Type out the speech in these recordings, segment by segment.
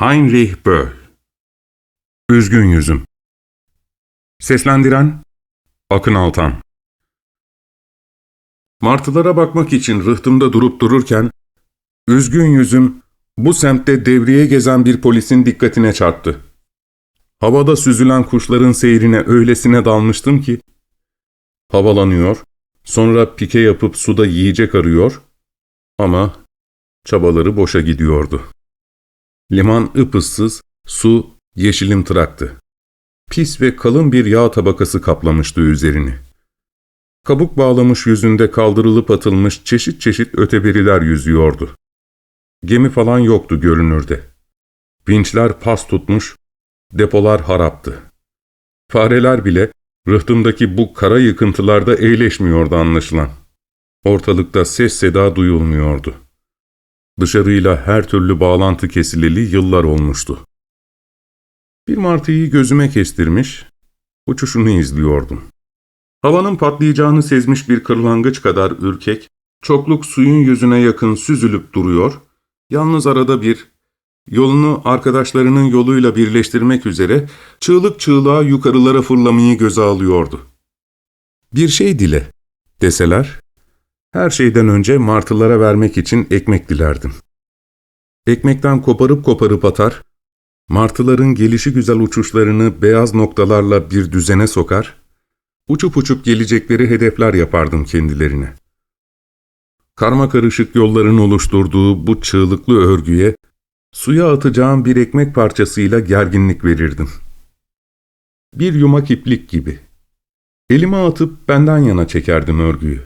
Heinrich Böll Üzgün Yüzüm Seslendiren Akın Altan Martılara bakmak için rıhtımda durup dururken, üzgün yüzüm bu semtte devriye gezen bir polisin dikkatine çarptı. Havada süzülen kuşların seyrine öylesine dalmıştım ki, havalanıyor, sonra pike yapıp suda yiyecek arıyor ama çabaları boşa gidiyordu. Liman ıpıssız, su yeşilimtıraktı. Pis ve kalın bir yağ tabakası kaplamıştı üzerini. Kabuk bağlamış yüzünde kaldırılıp atılmış çeşit çeşit öteberiler yüzüyordu. Gemi falan yoktu görünürde. Vinçler pas tutmuş, depolar haraptı. Fareler bile rıhtımdaki bu kara yıkıntılarda eğleşmiyordu anlaşılan. Ortalıkta ses seda duyulmuyordu. Dışarıyla her türlü bağlantı kesileli yıllar olmuştu. Bir martıyı gözüme kestirmiş, uçuşunu izliyordum. Havanın patlayacağını sezmiş bir kırlangıç kadar ürkek, çokluk suyun yüzüne yakın süzülüp duruyor, yalnız arada bir, yolunu arkadaşlarının yoluyla birleştirmek üzere çığlık çığlığa yukarılara fırlamayı göze alıyordu. Bir şey dile, deseler, her şeyden önce martılara vermek için ekmek dilerdim. Ekmekten koparıp koparıp atar, martıların gelişi güzel uçuşlarını beyaz noktalarla bir düzene sokar, uçup uçup gelecekleri hedefler yapardım kendilerine. Karma karışık yolların oluşturduğu bu çığlıklı örgüye, suya atacağım bir ekmek parçasıyla gerginlik verirdim. Bir yumak iplik gibi. Elime atıp benden yana çekerdim örgüyü.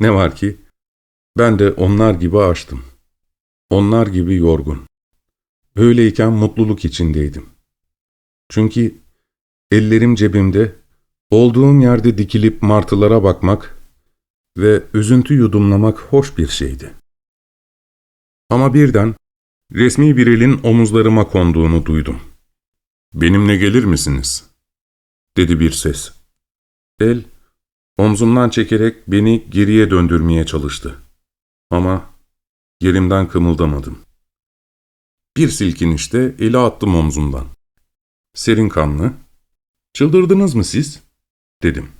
Ne var ki, ben de onlar gibi açtım. Onlar gibi yorgun. Öyleyken mutluluk içindeydim. Çünkü ellerim cebimde, olduğum yerde dikilip martılara bakmak ve üzüntü yudumlamak hoş bir şeydi. Ama birden resmi bir elin omuzlarıma konduğunu duydum. ''Benimle gelir misiniz?'' dedi bir ses. El, omzumdan çekerek beni geriye döndürmeye çalıştı. Ama yerimden kımıldamadım. Bir silkinişte eli attım omzumdan. Serin kanlı, ''Çıldırdınız mı siz?'' dedim.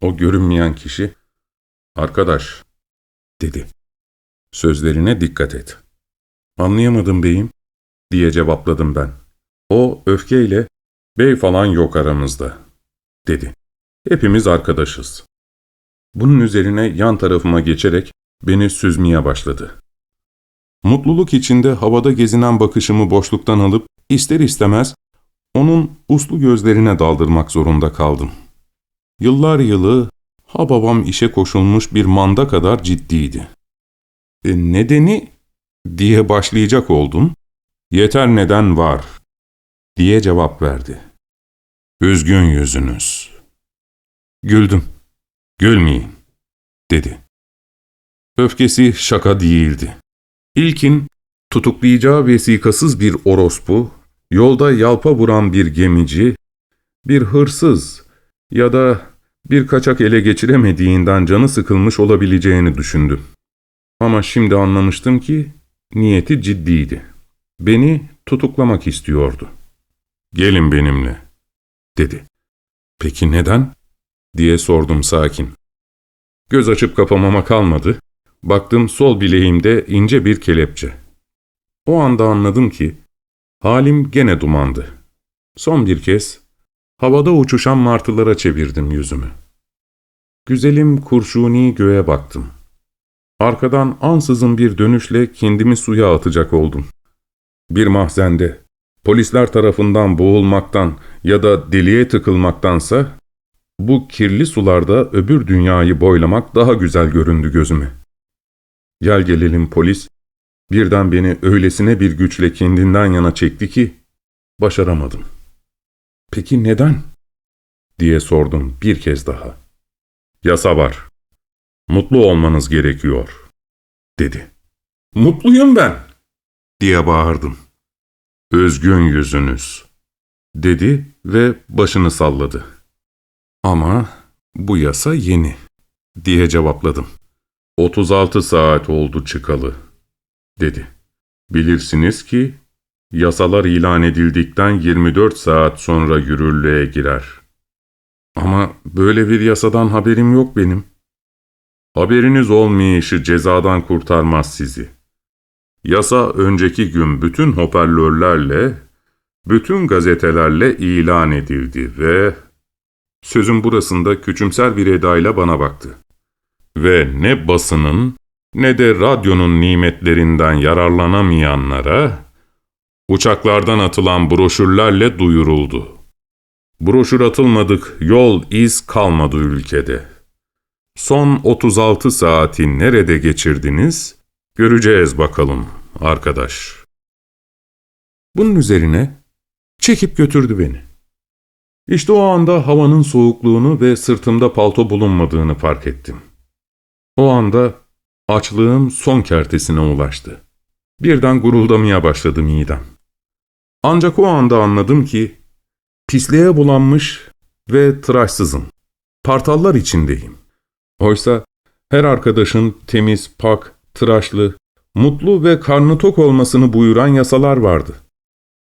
O görünmeyen kişi, ''Arkadaş'' dedi. ''Sözlerine dikkat et.'' ''Anlayamadım beyim.'' diye cevapladım ben. O öfkeyle, ''Bey falan yok aramızda.'' dedi. ''Hepimiz arkadaşız.'' Bunun üzerine yan tarafıma geçerek beni süzmeye başladı. Mutluluk içinde havada gezinen bakışımı boşluktan alıp ister istemez onun uslu gözlerine daldırmak zorunda kaldım. Yıllar yılı ha babam işe koşulmuş bir manda kadar ciddiydi. E, nedeni diye başlayacak oldum. Yeter neden var diye cevap verdi. Üzgün yüzünüz. Güldüm. Gülmeyin dedi. Öfkesi şaka değildi. İlkin tutuklayacağı vesikasız bir orospu, yolda yalpa vuran bir gemici, bir hırsız ya da bir kaçak ele geçiremediğinden canı sıkılmış olabileceğini düşündüm. Ama şimdi anlamıştım ki niyeti ciddiydi. Beni tutuklamak istiyordu. ''Gelin benimle.'' dedi. ''Peki neden?'' Diye sordum sakin. Göz açıp kapamama kalmadı. Baktım sol bileğimde ince bir kelepçe. O anda anladım ki halim gene dumandı. Son bir kez havada uçuşan martılara çevirdim yüzümü. Güzelim kurşuni göğe baktım. Arkadan ansızın bir dönüşle kendimi suya atacak oldum. Bir mahzende, polisler tarafından boğulmaktan ya da deliğe tıkılmaktansa, bu kirli sularda öbür dünyayı boylamak daha güzel göründü gözüme. Gel gelelim polis, birden beni öylesine bir güçle kendinden yana çekti ki, başaramadım. Peki neden? diye sordum bir kez daha. Yasa var. Mutlu olmanız gerekiyor, dedi. Mutluyum ben, diye bağırdım. Özgün yüzünüz, dedi ve başını salladı. Ama bu yasa yeni, diye cevapladım. 36 saat oldu çıkalı, dedi. Bilirsiniz ki yasalar ilan edildikten 24 saat sonra yürürlüğe girer. Ama böyle bir yasadan haberim yok benim. Haberiniz olmayışı cezadan kurtarmaz sizi. Yasa önceki gün bütün hoparlörlerle, bütün gazetelerle ilan edildi ve... Sözün burasında küçümser bir edayla bana baktı. Ve ne basının ne de radyonun nimetlerinden yararlanamayanlara uçaklardan atılan broşürlerle duyuruldu. Broşür atılmadık, yol iz kalmadı ülkede. Son 36 saati nerede geçirdiniz? Göreceğiz bakalım arkadaş. Bunun üzerine çekip götürdü beni. İşte o anda havanın soğukluğunu ve sırtımda palto bulunmadığını fark ettim. O anda açlığım son kertesine ulaştı. Birden guruldamaya başladı midem. Ancak o anda anladım ki pisliğe bulanmış ve tıraşsızım. Partallar içindeyim. Oysa her arkadaşın temiz, pak, tıraşlı, mutlu ve karnı tok olmasını buyuran yasalar vardı.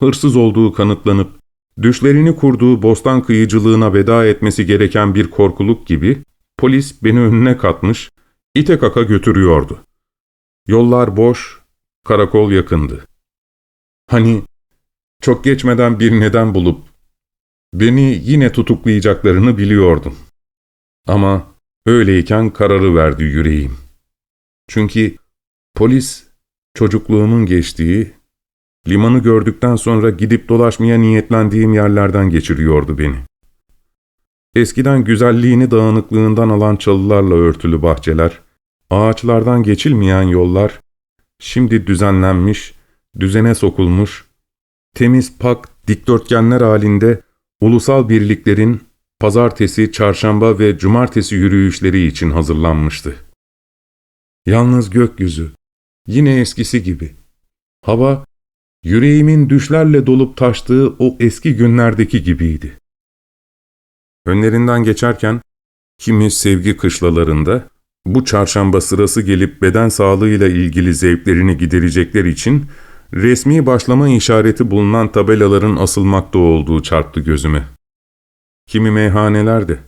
Hırsız olduğu kanıtlanıp, düşlerini kurduğu bostan kıyıcılığına veda etmesi gereken bir korkuluk gibi, polis beni önüne katmış, ite kaka götürüyordu. Yollar boş, karakol yakındı. Hani çok geçmeden bir neden bulup, beni yine tutuklayacaklarını biliyordum. Ama öyleyken kararı verdi yüreğim. Çünkü polis çocukluğumun geçtiği, limanı gördükten sonra gidip dolaşmaya niyetlendiğim yerlerden geçiriyordu beni. Eskiden güzelliğini dağınıklığından alan çalılarla örtülü bahçeler, ağaçlardan geçilmeyen yollar, şimdi düzenlenmiş, düzene sokulmuş, temiz pak dikdörtgenler halinde ulusal birliklerin pazartesi, çarşamba ve cumartesi yürüyüşleri için hazırlanmıştı. Yalnız gökyüzü, yine eskisi gibi. Hava, yüreğimin düşlerle dolup taştığı o eski günlerdeki gibiydi. Önlerinden geçerken, kimi sevgi kışlalarında, bu çarşamba sırası gelip beden sağlığıyla ilgili zevklerini giderecekler için, resmi başlama işareti bulunan tabelaların asılmakta olduğu çarptı gözüme. Kimi meyhanelerde,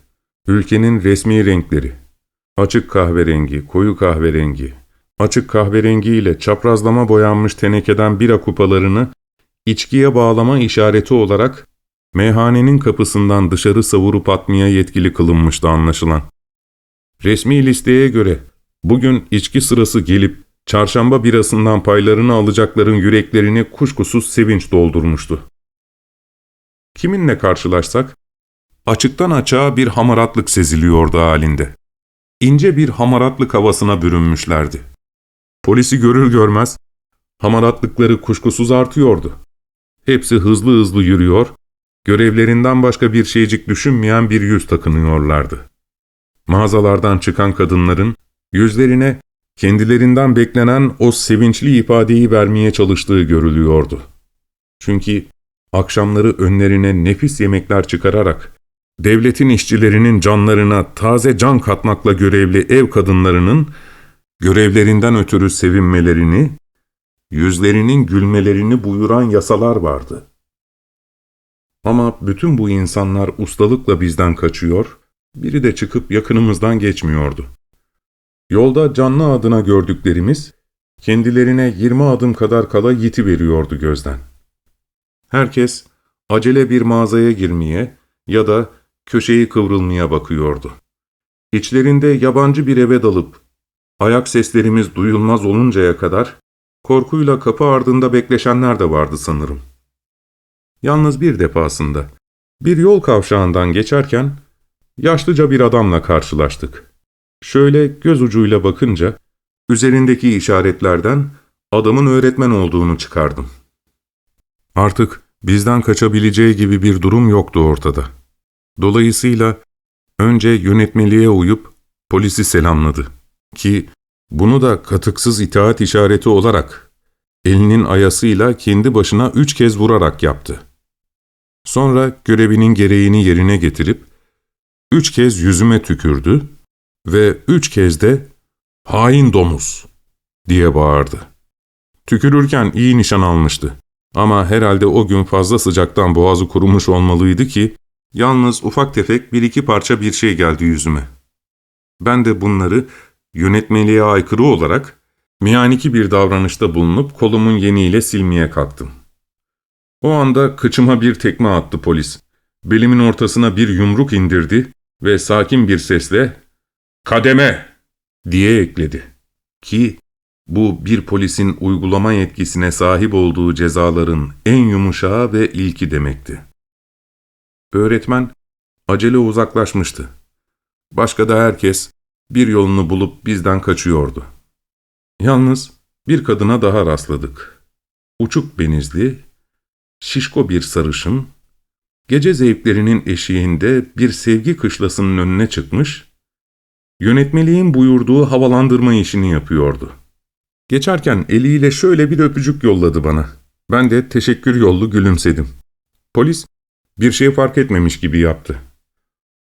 ülkenin resmi renkleri, açık kahverengi, koyu kahverengi, açık kahverengi ile çaprazlama boyanmış tenekeden bira kupalarını içkiye bağlama işareti olarak meyhanenin kapısından dışarı savurup atmaya yetkili kılınmıştı anlaşılan. Resmi listeye göre bugün içki sırası gelip çarşamba birasından paylarını alacakların yüreklerini kuşkusuz sevinç doldurmuştu. Kiminle karşılaşsak, açıktan açığa bir hamaratlık seziliyordu halinde. İnce bir hamaratlık havasına bürünmüşlerdi. Polisi görür görmez, hamaratlıkları kuşkusuz artıyordu. Hepsi hızlı hızlı yürüyor, görevlerinden başka bir şeycik düşünmeyen bir yüz takınıyorlardı. Mağazalardan çıkan kadınların yüzlerine kendilerinden beklenen o sevinçli ifadeyi vermeye çalıştığı görülüyordu. Çünkü akşamları önlerine nefis yemekler çıkararak, devletin işçilerinin canlarına taze can katmakla görevli ev kadınlarının görevlerinden ötürü sevinmelerini, yüzlerinin gülmelerini buyuran yasalar vardı. Ama bütün bu insanlar ustalıkla bizden kaçıyor, biri de çıkıp yakınımızdan geçmiyordu. Yolda canlı adına gördüklerimiz, kendilerine yirmi adım kadar kala yiti veriyordu gözden. Herkes acele bir mağazaya girmeye ya da köşeyi kıvrılmaya bakıyordu. İçlerinde yabancı bir eve dalıp, ayak seslerimiz duyulmaz oluncaya kadar, korkuyla kapı ardında bekleşenler de vardı sanırım. Yalnız bir defasında, bir yol kavşağından geçerken, yaşlıca bir adamla karşılaştık. Şöyle göz ucuyla bakınca, üzerindeki işaretlerden adamın öğretmen olduğunu çıkardım. Artık bizden kaçabileceği gibi bir durum yoktu ortada. Dolayısıyla önce yönetmeliğe uyup polisi selamladı. Ki bunu da katıksız itaat işareti olarak elinin ayasıyla kendi başına üç kez vurarak yaptı. Sonra görevinin gereğini yerine getirip üç kez yüzüme tükürdü ve üç kez de ''Hain domuz!'' diye bağırdı. Tükürürken iyi nişan almıştı. Ama herhalde o gün fazla sıcaktan boğazı kurumuş olmalıydı ki, yalnız ufak tefek bir iki parça bir şey geldi yüzüme. Ben de bunları yönetmeliğe aykırı olarak miyaniki bir davranışta bulunup kolumun yeniyle silmeye kalktım. O anda kıçıma bir tekme attı polis. Belimin ortasına bir yumruk indirdi ve sakin bir sesle ''Kademe!'' diye ekledi. Ki bu bir polisin uygulama yetkisine sahip olduğu cezaların en yumuşağı ve ilki demekti. Öğretmen acele uzaklaşmıştı. Başka da herkes bir yolunu bulup bizden kaçıyordu. Yalnız bir kadına daha rastladık. Uçuk benizli, şişko bir sarışın, gece zevklerinin eşiğinde bir sevgi kışlasının önüne çıkmış, yönetmeliğin buyurduğu havalandırma işini yapıyordu. Geçerken eliyle şöyle bir öpücük yolladı bana. Ben de teşekkür yollu gülümsedim. Polis bir şey fark etmemiş gibi yaptı.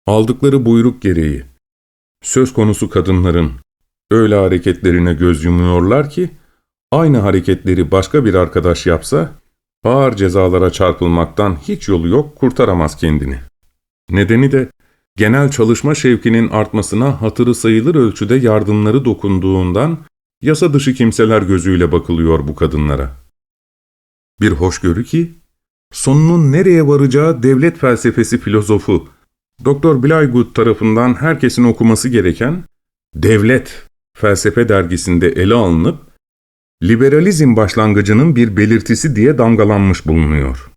Aldıkları buyruk gereği, söz konusu kadınların öyle hareketlerine göz yumuyorlar ki, aynı hareketleri başka bir arkadaş yapsa, ağır cezalara çarpılmaktan hiç yolu yok, kurtaramaz kendini. Nedeni de, genel çalışma şevkinin artmasına hatırı sayılır ölçüde yardımları dokunduğundan, yasa dışı kimseler gözüyle bakılıyor bu kadınlara. Bir hoşgörü ki, sonunun nereye varacağı devlet felsefesi filozofu, Dr. Blygood tarafından herkesin okuması gereken Devlet Felsefe dergisinde ele alınıp, liberalizm başlangıcının bir belirtisi diye damgalanmış bulunuyor.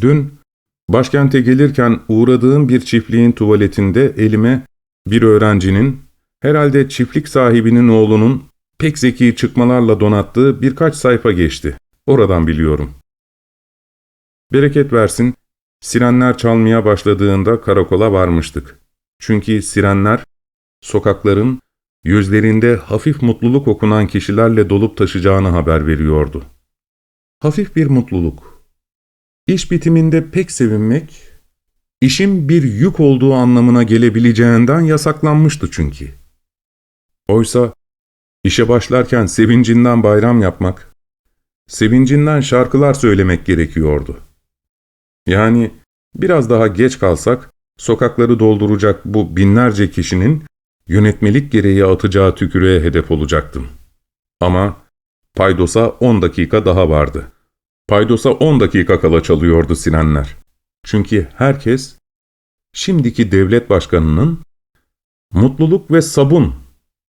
Dün, başkente gelirken uğradığım bir çiftliğin tuvaletinde elime bir öğrencinin, herhalde çiftlik sahibinin oğlunun pek zeki çıkmalarla donattığı birkaç sayfa geçti. Oradan biliyorum. Bereket versin, sirenler çalmaya başladığında karakola varmıştık. Çünkü sirenler, sokakların, yüzlerinde hafif mutluluk okunan kişilerle dolup taşacağını haber veriyordu. Hafif bir mutluluk. İş bitiminde pek sevinmek, işin bir yük olduğu anlamına gelebileceğinden yasaklanmıştı çünkü. Oysa işe başlarken sevincinden bayram yapmak, sevincinden şarkılar söylemek gerekiyordu. Yani biraz daha geç kalsak, sokakları dolduracak bu binlerce kişinin yönetmelik gereği atacağı tükürüğe hedef olacaktım. Ama paydosa 10 dakika daha vardı. Paydosa 10 dakika kala çalıyordu sirenler. Çünkü herkes şimdiki devlet başkanının mutluluk ve sabun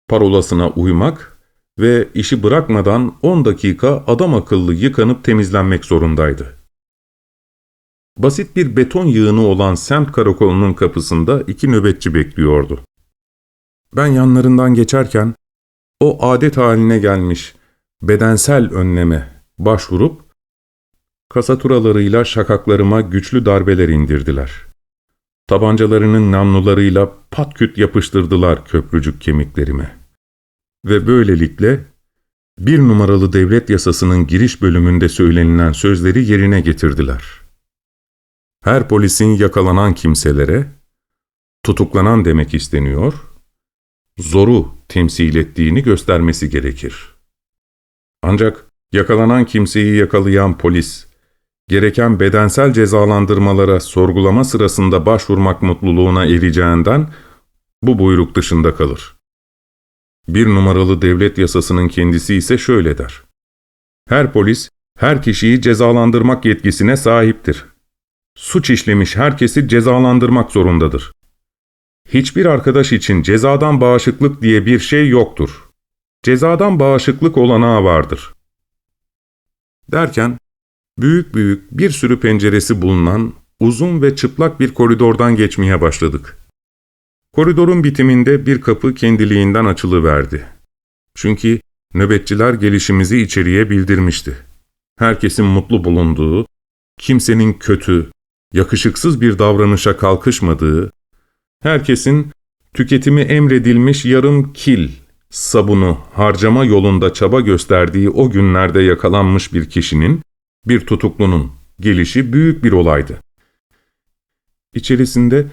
parolasına uymak ve işi bırakmadan 10 dakika adam akıllı yıkanıp temizlenmek zorundaydı. Basit bir beton yığını olan semt karakolunun kapısında iki nöbetçi bekliyordu. Ben yanlarından geçerken o adet haline gelmiş bedensel önleme başvurup kasaturalarıyla şakaklarıma güçlü darbeler indirdiler. Tabancalarının namlularıyla patküt yapıştırdılar köprücük kemiklerime. Ve böylelikle bir numaralı devlet yasasının giriş bölümünde söylenilen sözleri yerine getirdiler. Her polisin yakalanan kimselere, tutuklanan demek isteniyor, zoru temsil ettiğini göstermesi gerekir. Ancak yakalanan kimseyi yakalayan polis, gereken bedensel cezalandırmalara sorgulama sırasında başvurmak mutluluğuna ereceğinden bu buyruk dışında kalır. Bir numaralı devlet yasasının kendisi ise şöyle der. Her polis, her kişiyi cezalandırmak yetkisine sahiptir. Suç işlemiş herkesi cezalandırmak zorundadır. Hiçbir arkadaş için cezadan bağışıklık diye bir şey yoktur. Cezadan bağışıklık olanağı vardır. Derken, büyük büyük bir sürü penceresi bulunan uzun ve çıplak bir koridordan geçmeye başladık. Koridorun bitiminde bir kapı kendiliğinden açılıverdi. Çünkü nöbetçiler gelişimizi içeriye bildirmişti. Herkesin mutlu bulunduğu, kimsenin kötü, yakışıksız bir davranışa kalkışmadığı, herkesin tüketimi emredilmiş yarım kil sabunu harcama yolunda çaba gösterdiği o günlerde yakalanmış bir kişinin, bir tutuklunun gelişi büyük bir olaydı. İçerisinde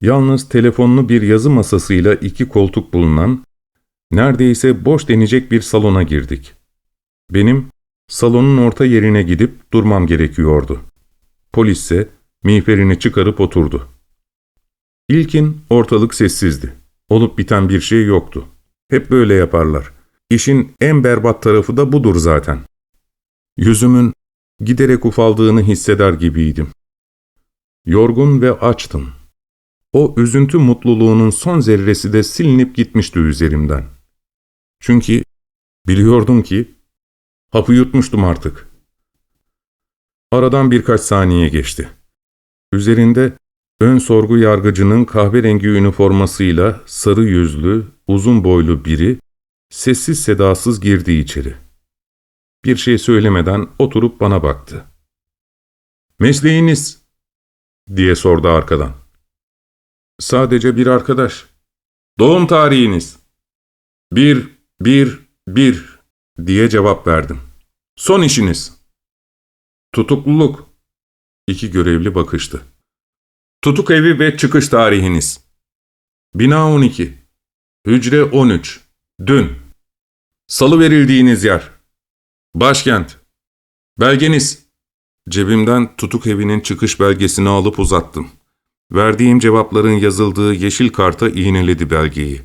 yalnız telefonlu bir yazı masasıyla iki koltuk bulunan, neredeyse boş denecek bir salona girdik. Benim Salonun orta yerine gidip durmam gerekiyordu. Polisse miğferini çıkarıp oturdu. İlkin ortalık sessizdi. Olup biten bir şey yoktu. Hep böyle yaparlar. İşin en berbat tarafı da budur zaten. Yüzümün giderek ufaldığını hisseder gibiydim. Yorgun ve açtım. O üzüntü mutluluğunun son zerresi de silinip gitmişti üzerimden. Çünkü biliyordum ki hapı yutmuştum artık. Aradan birkaç saniye geçti. Üzerinde ön sorgu yargıcının kahverengi üniformasıyla sarı yüzlü, uzun boylu biri sessiz sedasız girdi içeri. Bir şey söylemeden oturup bana baktı. ''Mesleğiniz?'' diye sordu arkadan. ''Sadece bir arkadaş.'' ''Doğum tarihiniz?'' ''Bir, bir, bir.'' diye cevap verdim. ''Son işiniz?'' ''Tutukluluk.'' İki görevli bakıştı. ''Tutuk evi ve çıkış tarihiniz?'' ''Bina 12. Hücre 13. Dün.'' ''Salı verildiğiniz yer?'' ''Başkent.'' ''Belgeniz?'' Cebimden tutuk evinin çıkış belgesini alıp uzattım. Verdiğim cevapların yazıldığı yeşil karta iğneledi belgeyi.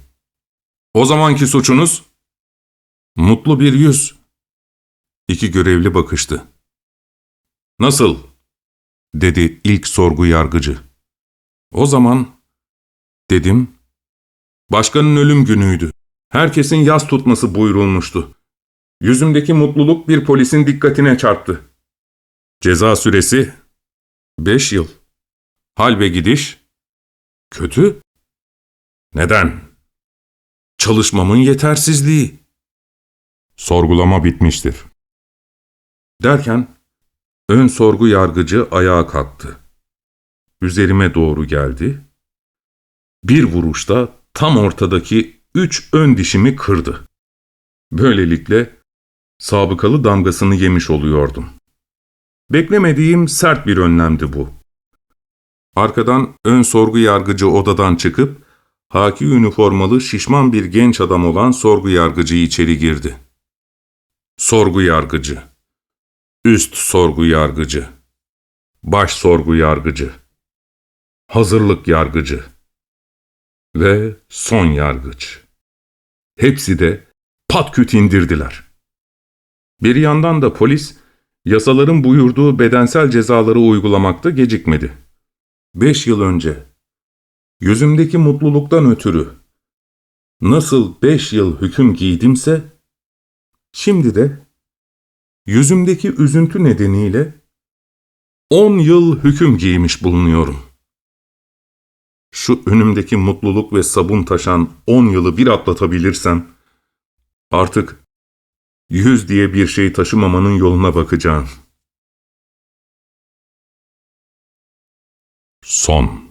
''O zamanki suçunuz?'' ''Mutlu bir yüz.'' İki görevli bakıştı. ''Nasıl?'' Dedi ilk sorgu yargıcı. ''O zaman'' dedim. ''Başkanın ölüm günüydü. Herkesin yas tutması buyurulmuştu. Yüzümdeki mutluluk bir polisin dikkatine çarptı. Ceza süresi beş yıl. Hal ve gidiş kötü. Neden? Çalışmamın yetersizliği. Sorgulama bitmiştir. Derken ön sorgu yargıcı ayağa kalktı. Üzerime doğru geldi. Bir vuruşta tam ortadaki üç ön dişimi kırdı. Böylelikle sabıkalı damgasını yemiş oluyordum. Beklemediğim sert bir önlemdi bu. Arkadan ön sorgu yargıcı odadan çıkıp, haki üniformalı şişman bir genç adam olan sorgu yargıcı içeri girdi. Sorgu yargıcı, üst sorgu yargıcı, baş sorgu yargıcı, hazırlık yargıcı ve son yargıç. Hepsi de patküt indirdiler. Bir yandan da polis, yasaların buyurduğu bedensel cezaları uygulamakta gecikmedi. Beş yıl önce, yüzümdeki mutluluktan ötürü, nasıl beş yıl hüküm giydimse, şimdi de yüzümdeki üzüntü nedeniyle on yıl hüküm giymiş bulunuyorum. Şu önümdeki mutluluk ve sabun taşan on yılı bir atlatabilirsem, artık yüz diye bir şey taşımamanın yoluna bakacağım. Son